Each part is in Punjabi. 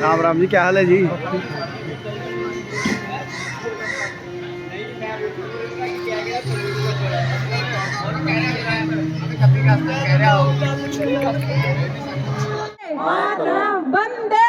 राम राम जी क्या हाल है जी? वंदे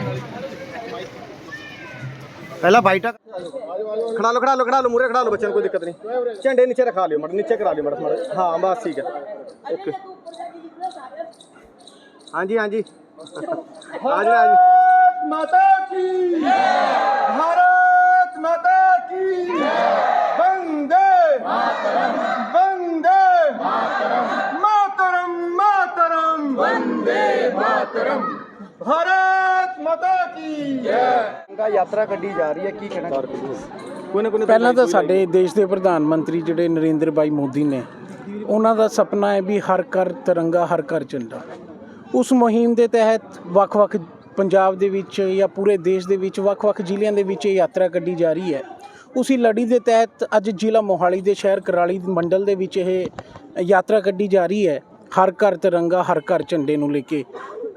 ਪਹਿਲਾਂ ਬਾਈਟਾ ਖੜਾ ਲਓ ਖੜਾ ਲਓ ਖੜਾ ਲਓ ਮੂਰੇ ਖੜਾ ਲਓ ਬੱਚਿਆਂ ਨੂੰ ਕੋਈ ਦਿੱਕਤ ਨਹੀਂ। ਝੰਡੇ ਨੀਚੇ ਰਖਾ ਲਿਓ ਮੜ ਨੀਚੇ ਕਰਾ ਲਿਓ ਮੜ ਮੜ ਹਾਂ ਬਸ ਠੀਕ ਹੈ। ਓਕੇ। ਹਾਂਜੀ ਹਾਂਜੀ। ਹਾਂਜੀ ਹਾਂਜੀ। ਮਾਤਾ ਕੀ ਭਾਰਤ ਮਾਤਾ ਕੀ ਬੰਦੇ ਮਾਤਰਮ ਬੰਦੇ ਮਾਤਰਮ ਮਾਤਰਮ। ਮਾਤਰਮ ਬੰਦੇ ਮਾਤਰਮ। ਭਾਰਤ ਪਹਿਲਾਂ ਤਾਂ ਸਾਡੇ ਦੇਸ਼ ਦੇ ਪ੍ਰਧਾਨ ਮੰਤਰੀ ਜਿਹੜੇ ਨਰਿੰਦਰ ਬਾਈ ਮੋਦੀ ਨੇ ਉਹਨਾਂ ਦਾ ਸੁਪਨਾ ਹੈ ਵੀ ਹਰ ਘਰ ਤਿਰੰਗਾ ਹਰ ਘਰ ਝੰਡਾ। ਉਸ ਮੁਹਿੰਮ ਦੇ ਤਹਿਤ ਵੱਖ-ਵੱਖ ਪੰਜਾਬ ਦੇ ਵਿੱਚ ਜਾਂ ਪੂਰੇ ਦੇਸ਼ ਦੇ ਵਿੱਚ ਵੱਖ-ਵੱਖ ਜ਼ਿਲ੍ਹਿਆਂ ਦੇ ਵਿੱਚ ਇਹ ਯਾਤਰਾ ਕੱਢੀ ਜਾ ਰਹੀ ਹੈ। ਉਸੀ ਲੜੀ ਦੇ ਤਹਿਤ ਅੱਜ ਜ਼ਿਲ੍ਹਾ ਮੋਹਾਲੀ ਦੇ ਸ਼ਹਿਰ ਕਰਾਲੀ ਮੰਡਲ ਦੇ ਵਿੱਚ ਇਹ ਯਾਤਰਾ ਕੱਢੀ ਜਾ ਰਹੀ ਹੈ। ਹਰ ਘਰ ਤਿਰੰਗਾ ਹਰ ਘਰ ਝੰਡੇ ਨੂੰ ਲੈ ਕੇ।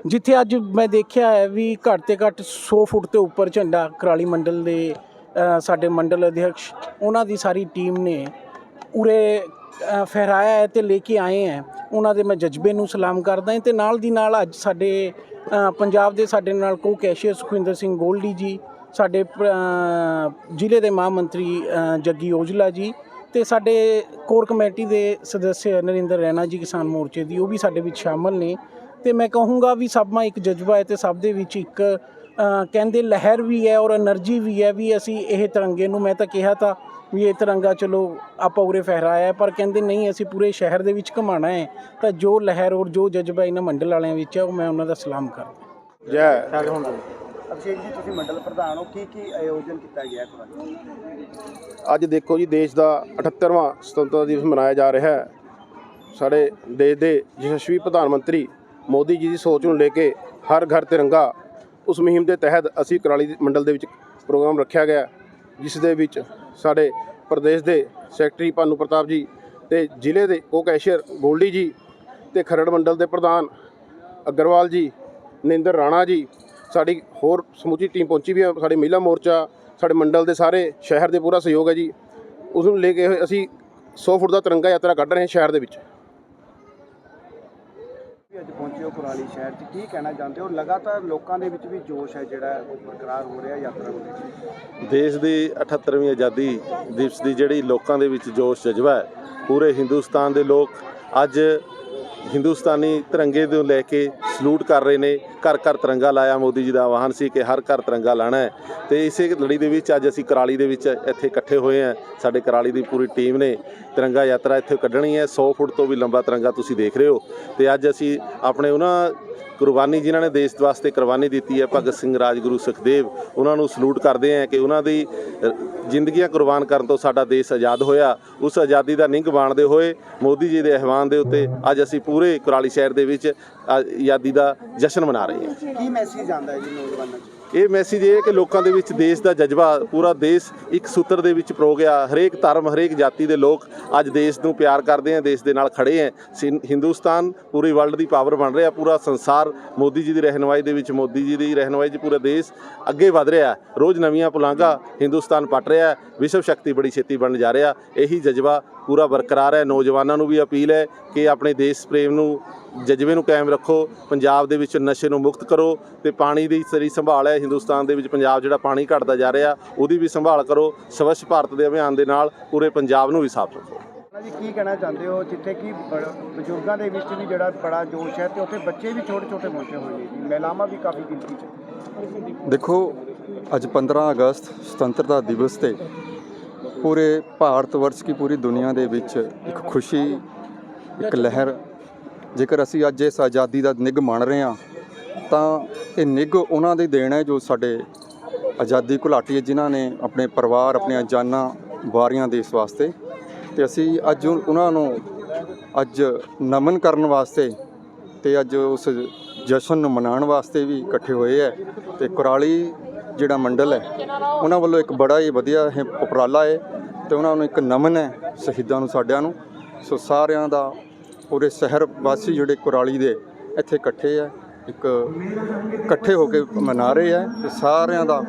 ਜਿੱਥੇ ਅੱਜ ਮੈਂ ਦੇਖਿਆ ਹੈ ਵੀ ਘੱਟ ਤੇ ਘੱਟ 100 ਫੁੱਟ ਤੇ ਉੱਪਰ ਝੰਡਾ ਕਰਾਲੀ ਮੰਡਲ ਦੇ ਸਾਡੇ ਮੰਡਲ ਅਧਿਕਸ਼ ਉਹਨਾਂ ਦੀ ਸਾਰੀ ਟੀਮ ਨੇ ਉਰੇ ਫਹਿਰਾਇਆ ਹੈ ਤੇ ਲੈ ਕੇ ਆਏ ਹੈ। ਉਹਨਾਂ ਦੇ ਮੈਂ ਜਜ਼ਬੇ ਨੂੰ ਸਲਾਮ ਕਰਦਾ ਹਾਂ ਤੇ ਨਾਲ ਦੀ ਨਾਲ ਅੱਜ ਸਾਡੇ ਪੰਜਾਬ ਦੇ ਸਾਡੇ ਨਾਲ ਕੋ ਕੈਸ਼ੀਅਰ ਸੁਖਵਿੰਦਰ ਸਿੰਘ ਗੋਲਡੀ ਜੀ, ਸਾਡੇ ਜ਼ਿਲ੍ਹੇ ਦੇ ਮਹਾਮੰਤਰੀ ਮੰਤਰੀ ਜੱਗੀ ਔਜਲਾ ਜੀ ਤੇ ਸਾਡੇ ਕੋਰ ਕਮੇਟੀ ਦੇ ਸਦੱਸਿਆ ਨਰਿੰਦਰ ਰੈਣਾ ਜੀ ਕਿਸਾਨ ਮੋਰਚੇ ਦੀ ਉਹ ਵੀ ਸਾਡੇ ਵਿੱਚ ਸ਼ਾਮਲ ਨੇ। ਤੇ ਮੈਂ ਕਹੂੰਗਾ ਵੀ ਸਭ ਮਾ ਇੱਕ ਜਜ਼ਬਾ ਹੈ ਤੇ ਸਭ ਦੇ ਵਿੱਚ ਇੱਕ ਕਹਿੰਦੇ ਲਹਿਰ ਵੀ ਹੈ ਔਰ એનર્ਜੀ ਵੀ ਹੈ ਵੀ ਅਸੀਂ ਇਹ ਤਿਰੰਗੇ ਨੂੰ ਮੈਂ ਤਾਂ ਕਿਹਾ ਤਾਂ ਵੀ ਇਹ ਤਿਰੰਗਾ ਚਲੋ ਆਪਾਂ ਉਰੇ ਫਹਿਰਾਇਆ ਪਰ ਕਹਿੰਦੇ ਨਹੀਂ ਅਸੀਂ ਪੂਰੇ ਸ਼ਹਿਰ ਦੇ ਵਿੱਚ ਘਮਾਣਾ ਹੈ ਤਾਂ ਜੋ ਲਹਿਰ ਔਰ ਜੋ ਜਜ਼ਬਾ ਇਹਨਾਂ ਮੰਡਲ ਵਾਲਿਆਂ ਵਿੱਚ ਹੈ ਉਹ ਮੈਂ ਉਹਨਾਂ ਦਾ ਸਲਾਮ ਕਰਦਾ ਜੈ। ਅਭਿਸ਼ੇਕ ਜੀ ਤੁਸੀਂ ਮੰਡਲ ਪ੍ਰਧਾਨ ਹੋ ਕੀ ਕੀ ਆਯੋਜਨ ਕੀਤਾ ਗਿਆ ਤੁਹਾਡਾ ਅੱਜ ਦੇਖੋ ਜੀ ਦੇਸ਼ ਦਾ 78ਵਾਂ ਸੁਤੰਤਰਤਾ ਦਿਵਸ ਮਨਾਇਆ ਜਾ ਰਿਹਾ ਹੈ। ਸਾਡੇ ਦੇਸ਼ ਦੇ ਯਸ਼ਸਵੀ ਪ੍ਰਧਾਨ ਮੰਤਰੀ ਮੋਦੀ ਜੀ ਦੀ ਸੋਚ ਨੂੰ ਲੈ ਕੇ ਹਰ ਘਰ ਤਿਰੰਗਾ ਉਸ ਮੁਹਿੰਮ ਦੇ ਤਹਿਤ ਅਸੀਂ ਕਰਾਲੀ ਮੰਡਲ ਦੇ ਵਿੱਚ ਪ੍ਰੋਗਰਾਮ ਰੱਖਿਆ ਗਿਆ, ਜਿਸ ਦੇ ਵਿੱਚ ਸਾਡੇ ਪ੍ਰਦੇਸ਼ ਦੇ ਸੈਕਟਰੀ ਭਾਨੂ ਪ੍ਰਤਾਪ ਜੀ ਤੇ ਜ਼ਿਲ੍ਹੇ ਦੇ ਕੋ ਕੈਸ਼ੀਅਰ ਗੋਲਡੀ ਜੀ ਤੇ ਖਰੜ ਮੰਡਲ ਦੇ ਪ੍ਰਧਾਨ ਅਗਰਵਾਲ ਜੀ, ਨਿੰਦਰ ਰਾਣਾ ਜੀ, ਸਾਡੀ ਹੋਰ ਸਮੁੱਚੀ ਟੀਮ ਪਹੁੰਚੀ ਵੀ ਹੈ ਸਾਡੇ ਮਹਿਲਾ ਮੋਰਚਾ, ਸਾਡੇ ਮੰਡਲ ਦੇ ਸਾਰੇ ਸ਼ਹਿਰ ਦੇ ਪੂਰਾ ਸਹਿਯੋਗ ਹੈ ਜੀ। ਉਸ ਨੂੰ ਲੈ ਕੇ ਅਸੀਂ 100 ਫੁੱਟ ਦਾ ਤਿਰੰਗਾ ਯਾਤਰਾ ਕੱਢ ਰਹੇ ਹਾਂ ਸ਼ਹਿਰ ਦੇ ਵਿੱਚ। ਅੱਜ ਪਹੁੰਚੇ ਹੋ ਕੁਰਾਲੀ ਸ਼ਹਿਰ 'ਚ, ਕੀ ਕਹਿਣਾ ਚਾਹੁੰਦੇ ਹੋ? ਲਗਾਤਾਰ ਲੋਕਾਂ ਦੇ ਵਿੱਚ ਵੀ ਜੋਸ਼ ਹੈ ਜਿਹੜਾ ਉਹ ਬਰਕਰਾਰ ਹੋ ਰਿਹਾ ਯਾਤਰਾ ਨੂੰ ਲੈ ਕੇ। ਦੇਸ਼ ਦੀ 78ਵੀਂ ਆਜ਼ਾਦੀ ਦਿਵਸ ਦੀ ਜਿਹੜੀ ਲੋਕਾਂ ਦੇ ਵਿੱਚ ਜੋਸ਼, ਜਜ਼ਬਾ ਹੈ, ਪੂਰੇ ਹਿੰਦੁਸਤਾਨ ਦੇ ਲੋਕ ਅੱਜ ਹਿੰਦੁਸਤਾਨੀ ਤਿਰੰਗੇ ਨੂੰ ਲੈ ਕੇ ਸਲੂਟ ਕਰ ਰਹੇ ਨੇ, ਘਰ ਘਰ ਤਿਰੰਗਾ ਲਾਇਆ ਮੋਦੀ ਜੀ ਦਾ ਆਹਵਾਨ ਸੀ ਕਿ ਹਰ ਘਰ ਤਿਰੰਗਾ ਲਾਣਾ ਹੈ। ਤੇ ਇਸੇ ਲੜੀ ਦੇ ਵਿੱਚ ਅੱਜ ਅਸੀਂ ਕਰਾਲੀ ਦੇ ਵਿੱਚ ਇੱਥੇ ਇਕੱਠੇ ਹੋਏ ਹਾਂ। ਸਾਡੇ ਕਰਾਲੀ ਦੀ ਪੂਰੀ ਟੀਮ ਨੇ ਤਿਰੰਗਾ ਯਾਤਰਾ ਇੱਥੇ ਕੱਢਣੀ ਹੈ। 100 ਫੁੱਟ ਤੋਂ ਵੀ ਲੰਬਾ ਤਿਰੰਗਾ ਤੁਸੀਂ ਦੇਖ ਰਹੇ ਹੋ। ਤੇ ਅੱਜ ਅਸੀਂ ਆਪਣੇ ਉਹਨਾਂ ਕੁਰਬਾਨੀ ਜਿਨ੍ਹਾਂ ਨੇ ਦੇਸ਼ ਵਾਸਤੇ ਕੁਰਬਾਨੀ ਦਿੱਤੀ ਹੈ, ਭਗਤ ਸਿੰਘ, ਰਾਜਗੁਰੂ, ਸੁਖਦੇਵ, ਉਹਨਾਂ ਨੂੰ ਸਲੂਟ ਕਰਦੇ ਹਾਂ ਕਿ ਉਹਨਾਂ ਦੀ ਜ਼ਿੰਦਗੀਆਂ ਕੁਰਬਾਨ ਕਰਨ ਤੋਂ ਸਾਡਾ ਦੇਸ਼ ਆਜ਼ਾਦ ਹੋਇਆ। ਉਸ ਆਜ਼ਾਦੀ ਦਾ ਨਿੰਗ ਬਾਣਦੇ ਹੋਏ ਮੋਦੀ ਜੀ ਦੇ ਆਹਵਾਨ ਦੇ ਉੱਤੇ ਅੱਜ ਅਸੀਂ ਪੂਰੇ ਕੁਰਾਲੀ ਸ਼ਹਿਰ ਦੇ ਵਿੱਚ ਆਜ਼ਾਦੀ ਦਾ ਜਸ਼ਨ ਮਨਾ ਰਹੇ ਹਾਂ। ਕੀ ਮੈਸੇਜ ਆਉਂਦਾ ਹੈ ਜੀ ਨੌਜਵਾਨਾਂ 'ਚ? ਇਹ ਮੈਸੇਜ ਇਹ ਹੈ ਕਿ ਲੋਕਾਂ ਦੇ ਵਿੱਚ ਦੇਸ਼ ਦਾ ਜਜ਼ਬਾ ਪੂਰਾ ਦੇਸ਼ ਇੱਕ ਸੂਤਰ ਦੇ ਵਿੱਚ ਪਰੋ ਗਿਆ। ਹਰੇਕ ਧਰਮ ਹਰੇਕ ਜਾਤੀ ਦੇ ਲੋਕ ਅੱਜ ਦੇਸ਼ ਨੂੰ ਪਿਆਰ ਕਰਦੇ ਆ ਦੇਸ਼ ਦੇ ਨਾਲ ਖੜੇ ਆ। ਹਿੰਦੁਸਤਾਨ ਪੂਰੀ ਵਰਲਡ ਦੀ ਪਾਵਰ ਬਣ ਰਿਹਾ ਪੂਰਾ ਸੰਸਾਰ ਮੋਦੀ ਜੀ ਦੀ ਰਹਿਨੁਮਾਈ ਦੇ ਵਿੱਚ ਮੋਦੀ ਜੀ ਦੀ ਰਹਿਨੁਮਾਈ 'ਚ ਪੂਰਾ ਦੇਸ਼ ਅੱਗੇ ਵਧ ਰਿਹਾ। ਰੋਜ਼ ਨਵੀਆਂ ਪੁਲਾਂਘਾਂ ਹਿੰਦੁਸਤਾਨ ਪਟ ਰਿਹਾ। ਵਿਸ਼ਵ ਸ਼ਕਤੀ ਬੜੀ ਛੇਤੀ ਬਣਨ ਜਾ ਰਿਹਾ। ਇਹੀ ਜਜ਼ਬਾ ਪੂਰਾ ਬਰਕਰਾਰ ਹੈ। ਨੌਜਵਾਨਾਂ ਨੂੰ ਵੀ ਅਪੀਲ ਹੈ ਕਿ ਆਪਣੇ ਦੇਸ਼ ਪ੍ਰੇਮ ਨੂੰ ਜਜ਼ਬੇ ਨੂੰ ਕਾਇਮ ਰੱਖੋ ਪੰਜਾਬ ਦੇ ਵਿੱਚ ਨਸ਼ੇ ਨੂੰ ਮੁਕਤ ਕਰੋ ਤੇ ਪਾਣੀ ਦੀ ਸਰੀ ਸੰਭਾਲ ਹੈ। ਹਿੰਦੁਸਤਾਨ ਦੇ ਵਿੱਚ ਪੰਜਾਬ ਜਿਹੜਾ ਪਾਣੀ ਘਟਦਾ ਜਾ ਰਿਹਾ ਉਹਦੀ ਵੀ ਸੰਭਾਲ ਕਰੋ। ਸਵੱਛ ਭਾਰਤ ਦੇ ਅਭਿਆਨ ਦੇ ਨਾਲ ਪੂਰੇ ਪੰਜਾਬ ਨੂੰ ਵੀ ਸਾਫ਼ ਰੱਖੋ। ਜੀ ਕੀ ਕਹਿਣਾ ਚਾਹੁੰਦੇ ਹੋ? ਜਿੱਥੇ ਕਿ ਬਜ਼ੁਰਗਾਂ ਦੇ ਵਿੱਚ ਵੀ ਜਿਹੜਾ ਬੜਾ ਜੋਸ਼ ਹੈ ਤੇ ਉੱਥੇ ਬੱਚੇ ਵੀ ਛੋਟੇ ਛੋਟੇ ਪਹੁੰਚੇ ਹੋਏ ਨੇ ਜੀ। ਮਹਿਲਾਵਾਂ ਵੀ ਕਾਫੀ ਗਿਣਤੀ 'ਚ। ਦੇਖੋ ਅੱਜ 15 ਅਗਸਤ ਸੁਤੰਤਰਤਾ ਦਿਵਸ ਤੇ ਪੂਰੇ ਭਾਰਤ ਵਰਸ਼ ਕੀ ਪੂਰੀ ਦੁਨੀਆ ਦੇ ਵਿੱਚ ਇੱਕ ਖੁਸ਼ੀ, ਇੱਕ ਲਹਿਰ। ਜੇਕਰ ਅਸੀਂ ਅੱਜ ਇਸ ਆਜ਼ਾਦੀ ਦਾ ਨਿੱਘ ਮੰਨ ਰਹੇ ਹਾਂ, ਤਾਂ ਇਹ ਨਿੱਘ ਉਹਨਾਂ ਦੀ ਦੇਣ ਹੈ ਜੋ ਸਾਡੇ ਆਜ਼ਾਦੀ ਘੁਲਾਟੀ ਹੈ ਜਿਨ੍ਹਾਂ ਨੇ ਆਪਣੇ ਪਰਿਵਾਰ, ਆਪਣੀਆਂ ਜਾਨਾਂ ਵਾਰੀਆਂ ਦੇਸ਼ ਵਾਸਤੇ। ਤੇ ਅਸੀਂ ਅੱਜ ਉਹਨਾਂ ਨੂੰ ਅੱਜ ਨਮਨ ਕਰਨ ਵਾਸਤੇ ਤੇ ਅੱਜ ਉਸ ਜਸ਼ਨ ਨੂੰ ਮਨਾਉਣ ਵਾਸਤੇ ਵੀ ਇਕੱਠੇ ਹੋਏ ਹੈ। ਤੇ ਕੁਰਾਲੀ ਜਿਹੜਾ ਮੰਡਲ ਹੈ, ਉਹਨਾਂ ਵੱਲੋਂ ਇੱਕ ਬੜਾ ਹੀ ਵਧੀਆ ਇਹ ਉਪਰਾਲਾ ਹੈ। ਤੇ ਉਹਨਾਂ ਨੂੰ ਇੱਕ ਨਮਨ ਹੈ ਸ਼ਹੀਦਾਂ ਨੂੰ, ਸਾਡਿਆਂ ਨੂੰ। ਸੋ ਸਾਰਿਆਂ ਦਾ ਪੂਰੇ ਸ਼ਹਿਰ ਵਾਸੀ ਜਿਹੜੇ ਕੁਰਾਲੀ ਦੇ ਇੱਥੇ ਇਕੱਠੇ ਹੈ ਇੱਕ ਇਕੱਠੇ ਹੋ ਕੇ ਮਨਾ ਰਹੇ ਹੈ ਤੇ ਸਾਰਿਆਂ ਦਾ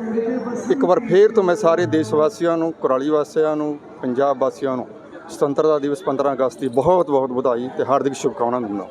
ਇੱਕ ਵਾਰ ਫੇਰ ਤੋਂ ਮੈਂ ਸਾਰੇ ਦੇਸ਼ ਵਾਸੀਆਂ ਨੂੰ, ਕੁਰਾਲੀ ਵਾਸੀਆਂ ਨੂੰ, ਪੰਜਾਬ ਵਾਸੀਆਂ ਨੂੰ, ਸੁਤੰਤਰਤਾ ਦਿਵਸ 15 ਅਗਸਤ ਦੀ ਬਹੁਤ ਬਹੁਤ ਵਧਾਈ ਤੇ ਹਾਰਦਿਕ ਸ਼ੁਭਕਾਮਨਾਵਾਂ ਦਿੰਦਾ